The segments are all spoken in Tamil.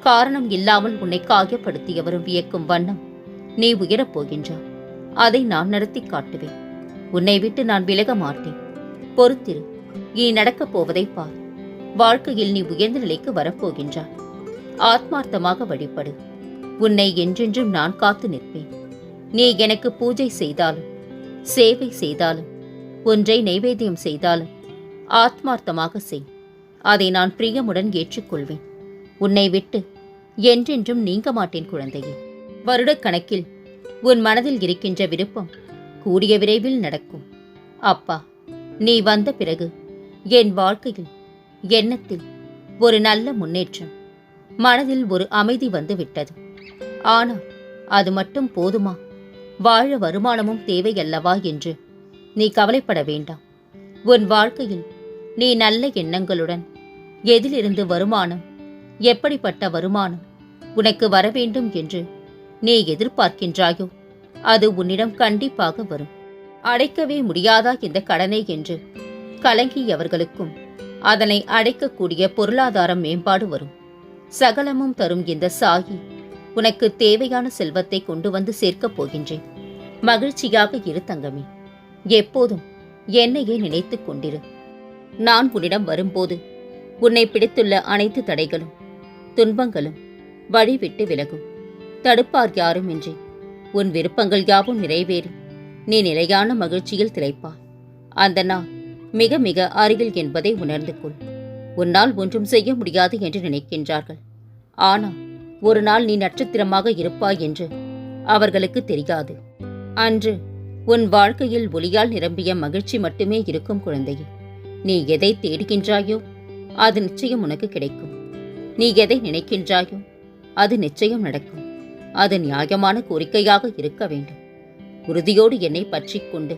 காரணம் இல்லாமல் உன்னை காயப்படுத்தியவரும் வியக்கும் வண்ணம் நீ உயரப் போகின்றாய் அதை நான் நடத்தி காட்டுவேன். உன்னை விட்டு நான் விலக மாட்டேன். பொறுத்திரு இனி நடக்கப் போவதை பார். வாழ்க்கையில் நீ உயர்ந்த நிலைக்கு வரப்போகின்றாய் ஆத்மார்த்தமாக வழிபடு. உன்னை என்றென்றும் நான் காத்து நிற்பேன். நீ எனக்கு பூஜை செய்தாலும் சேவை செய்தாலும் ஒன்றை நைவேத்தியம் செய்தாலும் ஆத்மார்த்தமாக செய். அதை நான் பிரியமுடன் ஏற்றுக்கொள்வேன். உன்னை விட்டு என்றென்றும் நீங்க மாட்டேன் குழந்தையே. வருடக்கணக்கில் உன் மனதில் இருக்கின்ற விருப்பம் கூடிய விரைவில் நடக்கும். அப்பா நீ வந்த பிறகு என் வாழ்க்கையில் எண்ணத்தில் ஒரு நல்ல முன்னேற்றம் மனதில் ஒரு அமைதி வந்து விட்டது ஆனால் அது மட்டும் போதுமா? வாழ வருமானமும் தேவையல்லவா என்று நீ கவலைப்பட வேண்டாம். உன் வாழ்க்கையில் நீ நல்ல எண்ணங்களுடன் எதிலிருந்து வருமானம் எப்படிப்பட்ட வருமானம் உனக்கு வரவேண்டும் என்று நீ எதிர்பார்க்கின்றாயோ? அது உன்னிடம் கண்டிப்பாக வரும். அடைக்கவே முடியாதா இந்த கடனை என்று கலங்கியவர்களுக்கும் அதனை அடைக்கக்கூடிய பொருளாதார மேம்பாடு வரும். சகலமும் தரும் இந்த சாகி உனக்கு தேவையான செல்வத்தை கொண்டு வந்து சேர்க்கப் போகின்றேன். மகிழ்ச்சியாக இரு தங்கமே. எப்போதும் என்னையே நினைத்துக் கொண்டிரு. நான் உன்னிடம் வரும்போது உன்னை பிடித்துள்ள அனைத்து தடைகளும் துன்பங்களும் வழிவிட்டு விலகும். தடுப்பார் யாரும் இன்றி. உன் விருப்பங்கள் யாவும் நிறைவேறி. நீ நிலையான மகிழ்ச்சியில் திளைப்பாய் அந்த நாள் மிக மிக அருகில் என்பதை உணர்ந்து கொள். உன்னால் ஒன்றும் செய்ய முடியாது என்று நினைக்கின்றார்கள். ஆனால் ஒரு நாள் நீ நட்சத்திரமாக இருப்பாய் என்று அவர்களுக்கு தெரியாது. அன்று உன் வாழ்க்கையில் ஒளியால் நிரம்பிய மகிழ்ச்சி மட்டுமே இருக்கும் குழந்தையே. நீ எதை தேடுகின்றாயோ அது நிச்சயம் உனக்கு கிடைக்கும். நீ எதை நினைக்கின்றாயோ அது நிச்சயம் நடக்கும். அது நியாயமான கோரிக்கையாக இருக்க வேண்டும். உறுதியோடு என்னை பற்றி கொண்டு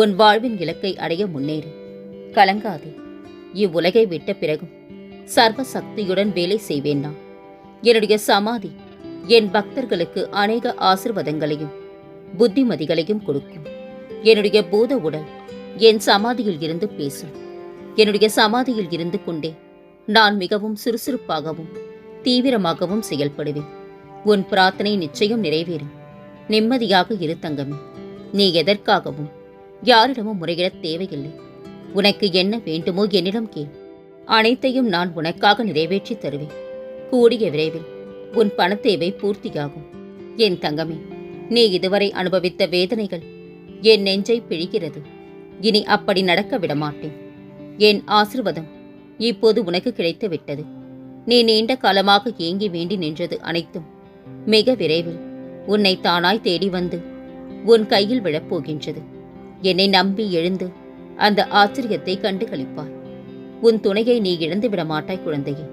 உன் வாழ்வின் இலக்கை அடைய முன்னேறு. கலங்காதே. இவ்வுலகை விட்ட பிறகும் சர்வ சக்தியுடன் வேலை செய்வேன் நான். என்னுடைய சமாதி என் பக்தர்களுக்கு அநேக ஆசிர்வாதங்களையும் புத்திமதிகளையும் கொடுக்கும். என்னுடைய பூத உடல் என் சமாதியில் இருந்து பேசும். என்னுடைய சமாதியில் இருந்து கொண்டே நான் மிகவும் சுறுசுறுப்பாகவும் தீவிரமாகவும் செயல்படுவேன். உன் பிரார்த்தனை நிச்சயம் நிறைவேறும். நிம்மதியாக இரு தங்கமே. நீ எதற்காகவும் யாரிடமும் முறையிடத் தேவையில்லை. உனக்கு என்ன வேண்டுமோ என்னிடம் கேள். அனைத்தையும் நான் உனக்காக நிறைவேற்றி தருவேன். கூடிய விரைவில் உன் பணத்தேவை பூர்த்தியாகும். என் தங்கமே நீ இதுவரை அனுபவித்த வேதனைகள் என் நெஞ்சை பிழிகிறது. இனி அப்படி நடக்க விடமாட்டேன். என் ஆசிர்வாதம் இப்போது உனக்கு கிடைத்து விட்டது நீ நீண்ட காலமாக ஏங்கி வேண்டி நின்றது அனைத்தும். மிக விரைவில் உன்னை தானாய் தேடி வந்து உன் கையில் விழப்போகின்றது. என்னை நம்பி எழுந்து அந்த ஆச்சரியத்தை கண்டு கழிப்பாய் உன் துணையை நீ இழந்து விட மாட்டாய் குழந்தையே.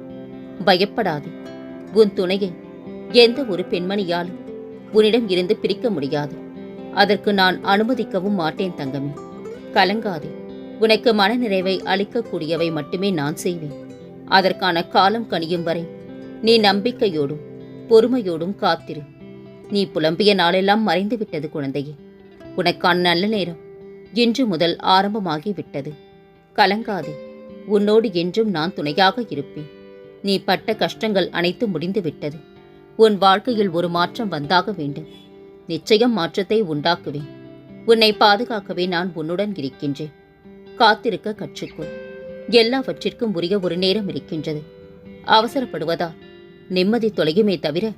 பயப்படாது. உன் துணையை எந்த ஒரு பெண்மணியாலும் உன்னிடம் இருந்து பிரிக்க முடியாது. அதற்கு நான் அனுமதிக்கவும் மாட்டேன் தங்கமே. கலங்காதே. உனக்கு மனநிறைவை அளிக்கக்கூடியவை மட்டுமே நான் செய்வேன். அதற்கான காலம் கனியும் வரை நீ நம்பிக்கையோடும் பொறுமையோடும் காத்திரு. நீ புலம்பிய நாளெல்லாம் மறைந்து விட்டது குழந்தையே. உனக்கான நல்ல நேரம் இன்று முதல் ஆரம்பமாகிவிட்டது. கலங்காதே உன்னோடு என்றும் நான் துணையாக இருப்பேன். நீ பட்ட கஷ்டங்கள் அனைத்து முடிந்துவிட்டது. உன் வாழ்க்கையில் ஒரு மாற்றம் வந்தாக வேண்டும். நிச்சயம் மாற்றத்தை உண்டாக்குவேன். உன்னை பாதுகாக்கவே நான் உன்னுடன் இருக்கின்றேன். காத்திருக்க கற்றுக்கொள். எல்லாவற்றிற்கும் உரிய ஒரு நேரம் இருக்கின்றது. அவசரப்படுவதால் நிம்மதி தொலையுமே தவிர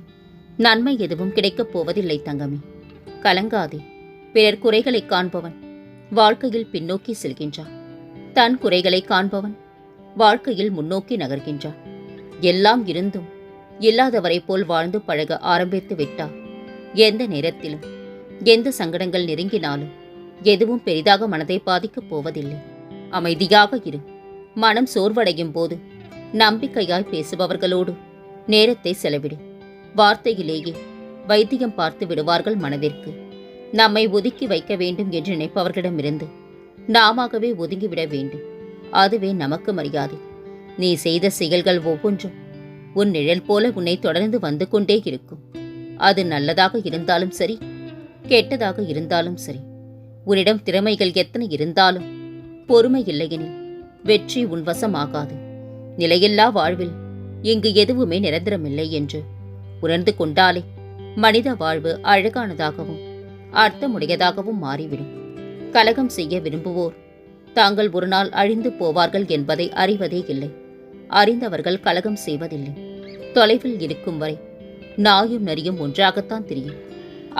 நன்மை எதுவும் கிடைக்கப் போவதில்லை தங்கமே. கலங்காதே. பிறர் குறைகளை காண்பவன் வாழ்க்கையில் பின்னோக்கி செல்கின்றான் தன் குறைகளை காண்பவன் வாழ்க்கையில் முன்னோக்கி நகர்கின்றான் எல்லாம் இருந்தும் இல்லாதவரை போல் வாழ்ந்து பழக ஆரம்பித்து விட்டார். எந்த நேரத்திலும் எந்த சங்கடங்கள் நெருங்கினாலும் எதுவும் பெரிதாக மனதை பாதிக்கப் போவதில்லை. அமைதியாக இரு. மனம் சோர்வடையும் போது நம்பிக்கையாய் பேசுபவர்களோடு நேரத்தை செலவிடு. வார்த்தையிலேயே வைத்தியம் பார்த்து விடுவார்கள் மனதிற்கு. நம்மை ஒதுக்கி வைக்க வேண்டும் என்று நினைப்பவர்களிடமிருந்து நாமாகவே ஒதுங்கிவிட வேண்டும். அதுவே நமக்கு மரியாதை. நீ செய்த செயல்கள் ஒவ்வொன்றும் உன் நிழல் போல உன்னை தொடர்ந்து வந்து கொண்டே இருக்கும். அது நல்லதாக இருந்தாலும் சரி கெட்டதாக இருந்தாலும் சரி. உன்னிடம் திறமைகள் எத்தனை இருந்தாலும் பொறுமை இல்லையெனில் வெற்றி உன் வசமாகாது. நிலையில்லா வாழ்வில் இங்கு எதுவுமே நிரந்தரமில்லை என்று உணர்ந்து கொண்டாலே மனித வாழ்வு அழகானதாகவும் அர்த்தமுடையதாகவும் மாறிவிடும். கலகம் செய்ய விரும்புவோர் தாங்கள் ஒரு நாள் அழிந்து போவார்கள் என்பதை அறிவதே இல்லை. அறிந்தவர்கள் கலகம் செய்வதில்லை. தொலைவில் இருக்கும் வரை நாயும் நரியும் ஒன்றாகத்தான் தெரியும்.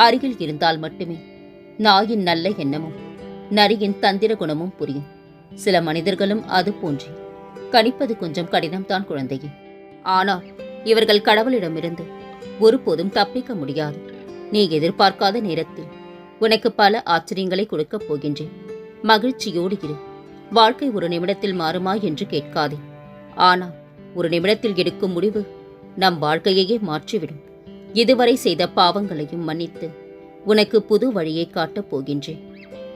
அருகில் இருந்தால் மட்டுமே நாயின் நல்ல எண்ணமும் நரியின் தந்திர குணமும் புரியும். சில மனிதர்களும் அது போன்றே. கணிப்பது கொஞ்சம் கடினம்தான் குழந்தையே. ஆனால் இவர்கள் கடவுளிடமிருந்து ஒருபோதும் தப்பிக்க முடியாது. நீ எதிர்பார்க்காத நேரத்தில் உனக்கு பல ஆச்சரியங்களை கொடுக்கப் போகின்றேன். மகிழ்ச்சியோடு இரு. வாழ்க்கை ஒரு நிமிடத்தில் மாறுமா என்று கேட்காதே. ஆனால் ஒரு நிமிடத்தில் எடுக்கும் முடிவு நம் வாழ்க்கையையே மாற்றிவிடும். இதுவரை செய்த பாவங்களையும் மன்னித்து உனக்கு புது வழியை காட்டப் போகின்றேன்.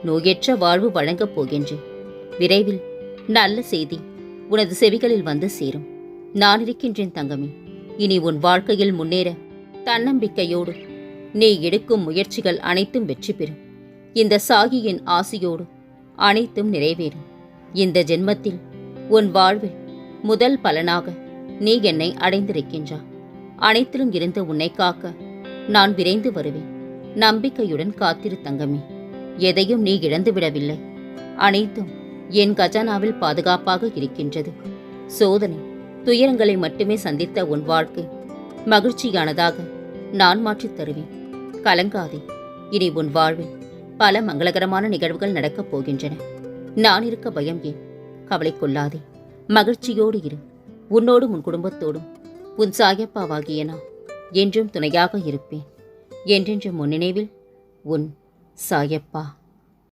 நோயற்ற வாழ்வு வழங்கப் போகின்றேன். விரைவில் நல்ல செய்தி உனது செவிகளில் வந்து சேரும். நான் இருக்கின்றேன் தங்கமே. இனி உன் வாழ்க்கையில் முன்னேற தன்னம்பிக்கையோடு நீ எடுக்கும் முயற்சிகள் அனைத்தும் வெற்றி பெறும். இந்த சாகியின் ஆசையோடு அனைத்தும் நிறைவேறும். இந்த ஜென்மத்தில் உன் வாழ்வில் முதல் பலனாக நீ என்னை அடைந்திருக்கின்றா அனைத்திலும் இருந்து உன்னை காக்க நான் விரைந்து வருவேன். நம்பிக்கையுடன் காத்திரு தங்கமே. எதையும் நீ இழந்து விடவில்லை. அனைத்தும் என் கஜானாவில் பாதுகாப்பாக இருக்கின்றது. சோதனை துயரங்களை மட்டுமே சந்தித்த உன் வாழ்க்கை. மகிழ்ச்சியானதாக நான் மாற்றித் தருவேன். கலங்காதே. இனி உன் வாழ்வில் பல மங்களகரமான நிகழ்வுகள் நடக்கப் போகின்றன. நான் இருக்க பயம் ஏன்? கவலை கொள்ளாதே. மகிழ்ச்சியோடு இரு. உன்னோடும் உன் குடும்பத்தோடும். உன் சாயப்பாவாகிய நான் என்றும் துணையாக இருப்பேன். என்றென்றும் முன்னினைவில் உன் சாயப்பா.